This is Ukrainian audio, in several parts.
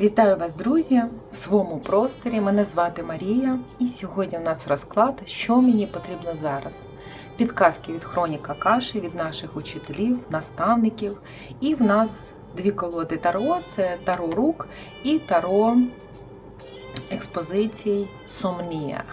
Вітаю вас, друзі, в своєму просторі. Мене звати Марія, і сьогодні у нас розклад, що мені потрібно зараз. Підказки від Хроніка Каші, від наших учителів, наставників. І в нас дві колоди Таро: це Таро Рук і Таро експозицій Сомнія.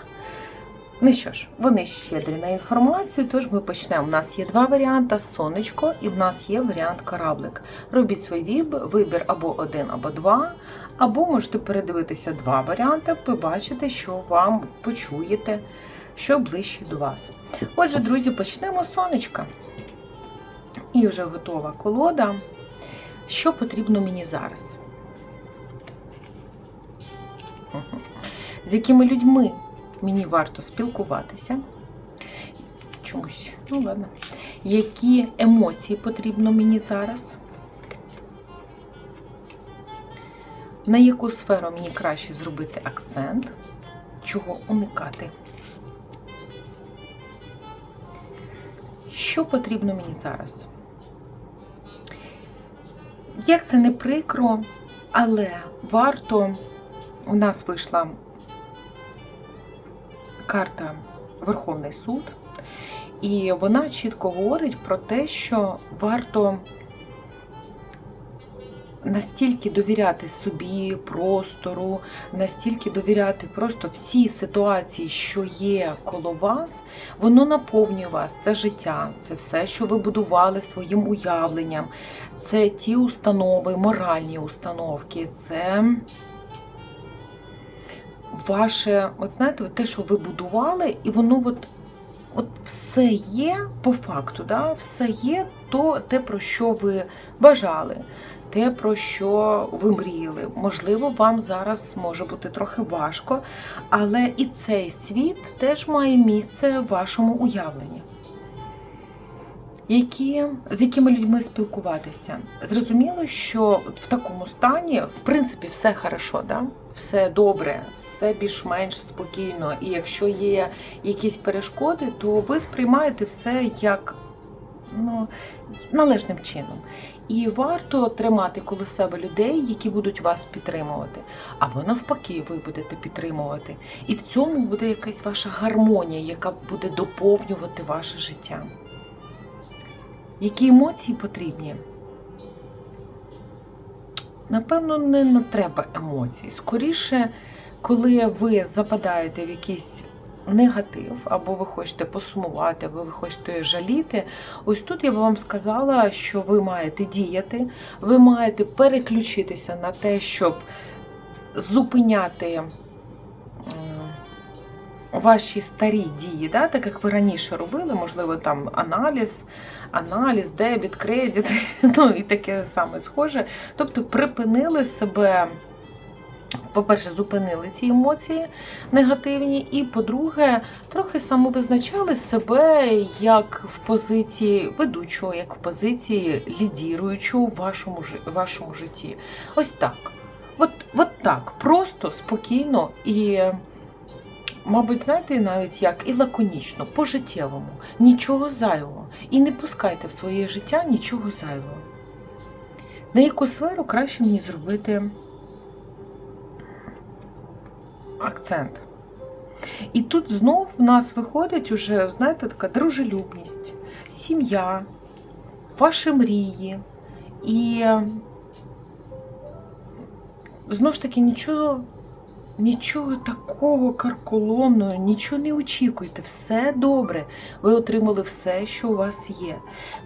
Ну що ж, вони щедрі на інформацію, тож ми почнемо. У нас є два варіанти: сонечко, і в нас є варіант кораблик. Робіть свій вибір або один, або два, або можете передивитися два варіанти, побачите, що вам почуєте, що ближче до вас. Отже, друзі, почнемо з сонечка. І вже готова колода. Що потрібно мені зараз? З якими людьми мені варто спілкуватися? Чомусь, ну ладно. Які емоції потрібно мені зараз? На яку сферу мені краще зробити акцент? Чого уникати? Що потрібно мені зараз? Як це не прикро, але варто у нас вийшла карта Верховний суд, і вона чітко говорить про те, що варто настільки довіряти собі, простору, настільки довіряти просто всій ситуації, що є коло вас, воно наповнює вас. Це життя, це все, що ви будували своїм уявленням, це ті установи, моральні установки, це ваше, от знаєте, те, що ви будували, і воно от, от все є по факту, да? все є то, те, про що ви бажали, те, про що ви мріяли. Можливо, вам зараз може бути трохи важко, але і цей світ теж має місце в вашому уявленні. Які, з якими людьми спілкуватися? Зрозуміло, що в такому стані, в принципі, все хорошо, да? Все добре, все більш-менш спокійно. І якщо є якісь перешкоди, то ви сприймаєте все як ну, належним чином. І варто тримати коло себе людей, які будуть вас підтримувати, або навпаки, ви будете підтримувати. І в цьому буде якась ваша гармонія, яка буде доповнювати ваше життя. Які емоції потрібні? Напевно, не, треба емоцій. Скоріше, коли ви западаєте в якийсь негатив, або ви хочете посумувати, або ви хочете жаліти, ось тут я б вам сказала, що ви маєте діяти, ви маєте переключитися на те, щоб зупиняти ваші старі дії, да? так як ви раніше робили, можливо, там аналіз, аналіз, дебіт, кредит, ну і таке саме схоже. Тобто припинили себе. По-перше, зупинили ці емоції негативні, і по-друге, трохи самовизначали себе як в позиції ведучого, як в позиції лідіруючого в вашому, вашому житті. Ось так. От, от так, просто, спокійно і, мабуть, знаєте, навіть як і лаконічно, по-життєвому, нічого зайвого. І не пускайте в своє життя нічого зайвого. На яку сферу краще мені зробити акцент? І тут знов в нас виходить уже, знаєте, така дружелюбність, сім'я, ваші мрії. І е, знову ж таки нічого, нічого такого карколомного, нічого не очікуйте, все добре. Ви отримали все, що у вас є.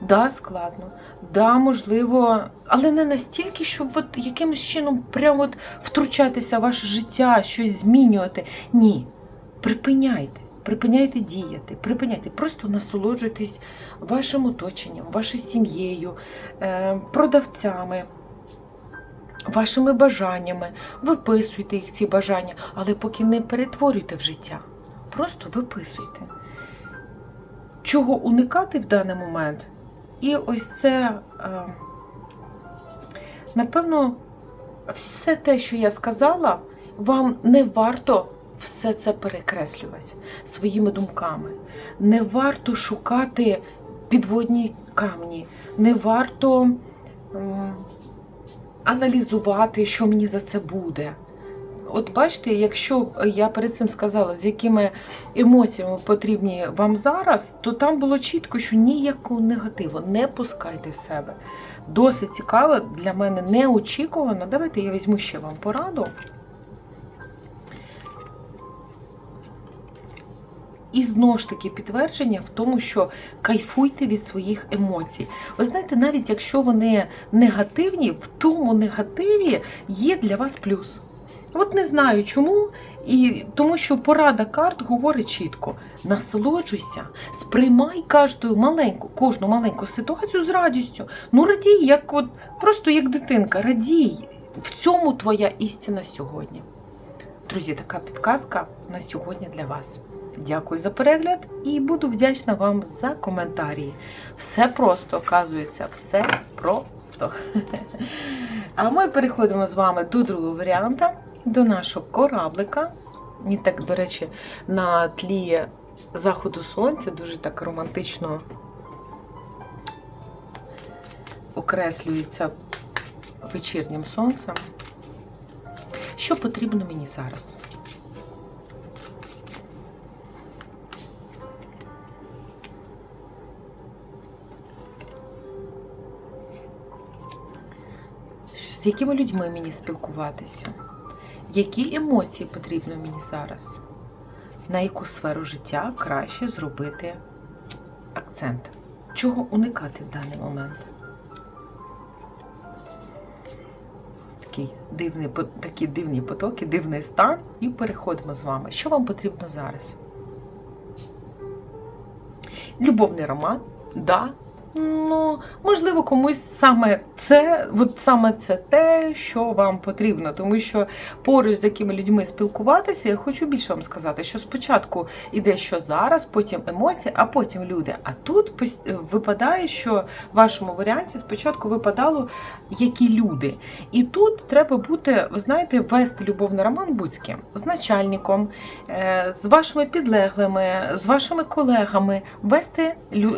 Да, складно, да, можливо, але не настільки, щоб от якимось чином прямо от втручатися в ваше життя, щось змінювати. Ні. Припиняйте, припиняйте діяти, припиняйте, просто насолоджуйтесь вашим оточенням, вашою сім'єю, е, продавцями, вашими бажаннями. Виписуйте їх ці бажання, але поки не перетворюйте в життя. Просто виписуйте. Чого уникати в даний момент? І ось це, е, напевно, все те, що я сказала, вам не варто все це перекреслювати своїми думками. Не варто шукати підводні камні, не варто аналізувати, що мені за це буде. От бачите, якщо я перед цим сказала, з якими емоціями потрібні вам зараз, то там було чітко, що ніякого негативу не пускайте в себе. Досить цікаво, для мене неочікувано. Давайте я візьму ще вам пораду. І знову ж таки підтвердження в тому, що кайфуйте від своїх емоцій. Ви знаєте, навіть якщо вони негативні, в тому негативі є для вас плюс. От не знаю чому, і тому що порада карт говорить чітко: насолоджуйся, сприймай кожну маленьку, кожну маленьку ситуацію з радістю. Ну радій, як от просто як дитинка, радій. В цьому твоя істина сьогодні. Друзі, така підказка на сьогодні для вас. Дякую за перегляд і буду вдячна вам за коментарі. Все просто, оказується, все просто. А ми переходимо з вами до другого варіанта, до нашого кораблика. Мені так, до речі, на тлі заходу сонця дуже так романтично окреслюється вечірнім сонцем. Що потрібно мені зараз? З якими людьми мені спілкуватися? Які емоції потрібно мені зараз? На яку сферу життя краще зробити акцент? Чого уникати в даний момент? Такий дивний, такі дивні потоки, дивний стан, і переходимо з вами. Що вам потрібно зараз? Любовний роман, да. Ну, можливо, комусь саме це, от саме це те, що вам потрібно, тому що поруч з якими людьми спілкуватися, я хочу більше вам сказати, що спочатку іде що зараз, потім емоції, а потім люди. А тут випадає, що в вашому варіанті спочатку випадало які люди. І тут треба бути, ви знаєте, вести любовний роман будь з ким з начальником, е, з вашими підлеглими, з вашими колегами, вести е,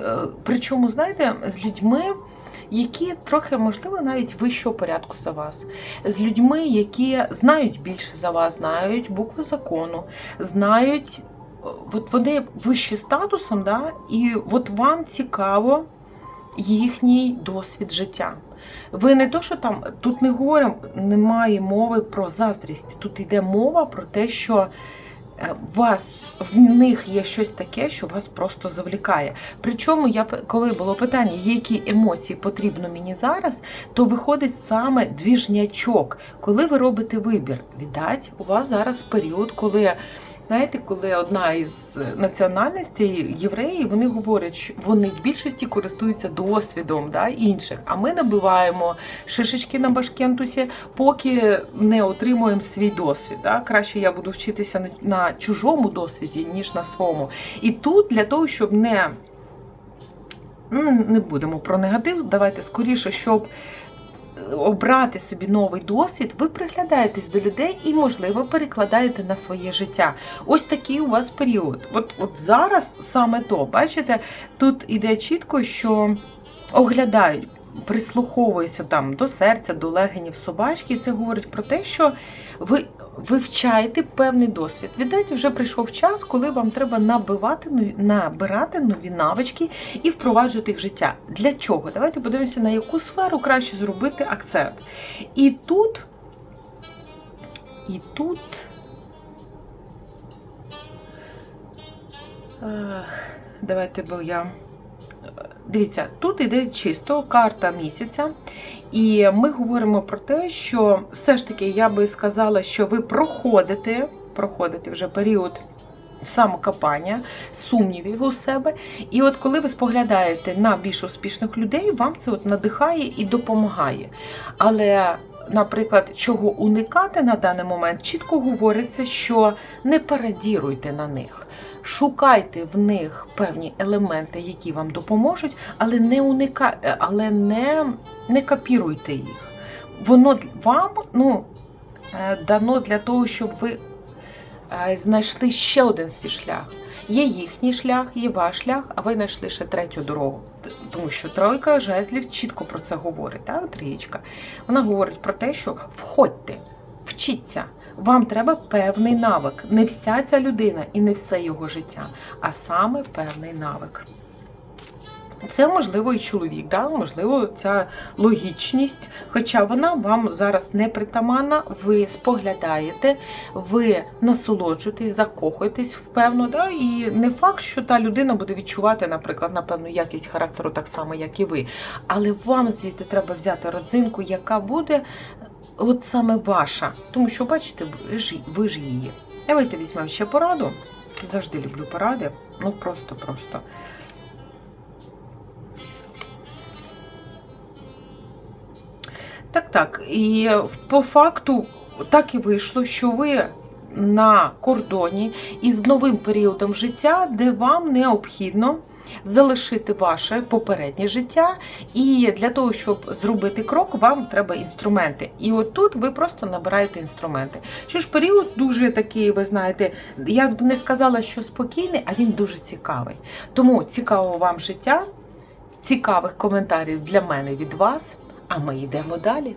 причому, знаєте, з людьми. Які трохи можливо навіть вищого порядку за вас, з людьми, які знають більше за вас, знають букву закону, знають, е, от вони вищі статусом, да, і от вам цікаво їхній досвід життя. Ви не то, що там тут не говоримо, немає мови про заздрість. Тут йде мова про те, що вас в них є щось таке, що вас просто завлікає. Причому я коли було питання, які емоції потрібно мені зараз, то виходить саме двіжнячок, коли ви робите вибір. Віддать, у вас зараз період, коли. Знаєте, коли одна із національностей євреї, вони говорять, що вони в більшості користуються досвідом да, інших, а ми набиваємо шишечки на башкентусі, поки не отримуємо свій досвід. Да. Краще я буду вчитися на, на чужому досвіді, ніж на своєму. І тут для того, щоб не, ну, не будемо про негатив, давайте скоріше, щоб обрати собі новий досвід, ви приглядаєтесь до людей і, можливо, перекладаєте на своє життя. Ось такий у вас період. От, от зараз саме то, бачите, тут іде чітко, що оглядають, прислуховуються там до серця, до легенів собачки. І це говорить про те, що ви вивчаєте певний досвід. Віддайте, вже прийшов час, коли вам треба набивати набирати нові навички і впроваджувати їх в життя. Для чого? Давайте подивимося, на яку сферу краще зробити акцент. І тут, і тут. Давайте, бо я. Дивіться, тут іде чисто карта місяця, і ми говоримо про те, що все ж таки я би сказала, що ви проходите, проходите вже період самокопання, сумнівів у себе. І от коли ви споглядаєте на більш успішних людей, вам це от надихає і допомагає. Але, наприклад, чого уникати на даний момент, чітко говориться, що не парадіруйте на них. Шукайте в них певні елементи, які вам допоможуть, але не уника... але не, не копіруйте їх. Воно вам ну, е, дано для того, щоб ви знайшли ще один свій шлях. Є їхній шлях, є ваш шлях, а ви знайшли ще третю дорогу. Тому що тройка жезлів чітко про це говорить, так, трієчка. Вона говорить про те, що входьте, вчіться. Вам треба певний навик. Не вся ця людина і не все його життя, а саме певний навик. Це можливо і чоловік, да? можливо, ця логічність, хоча вона вам зараз не притаманна, ви споглядаєте, ви насолоджуєтесь, закохуєтесь впевно, да? і не факт, що та людина буде відчувати, наприклад, на певну якість характеру так само, як і ви. Але вам звідти треба взяти родзинку, яка буде от саме ваша. Тому що, бачите, ви ж, ви ж її. Давайте візьмемо ще пораду. Завжди люблю поради. Ну просто-просто. Так, так. І по факту так і вийшло, що ви на кордоні із новим періодом життя, де вам необхідно залишити ваше попереднє життя. І для того, щоб зробити крок, вам треба інструменти. І от тут ви просто набираєте інструменти. Що ж, період дуже такий, ви знаєте, я б не сказала, що спокійний, а він дуже цікавий. Тому цікавого вам життя, цікавих коментарів для мене від вас. А ми йдемо далі.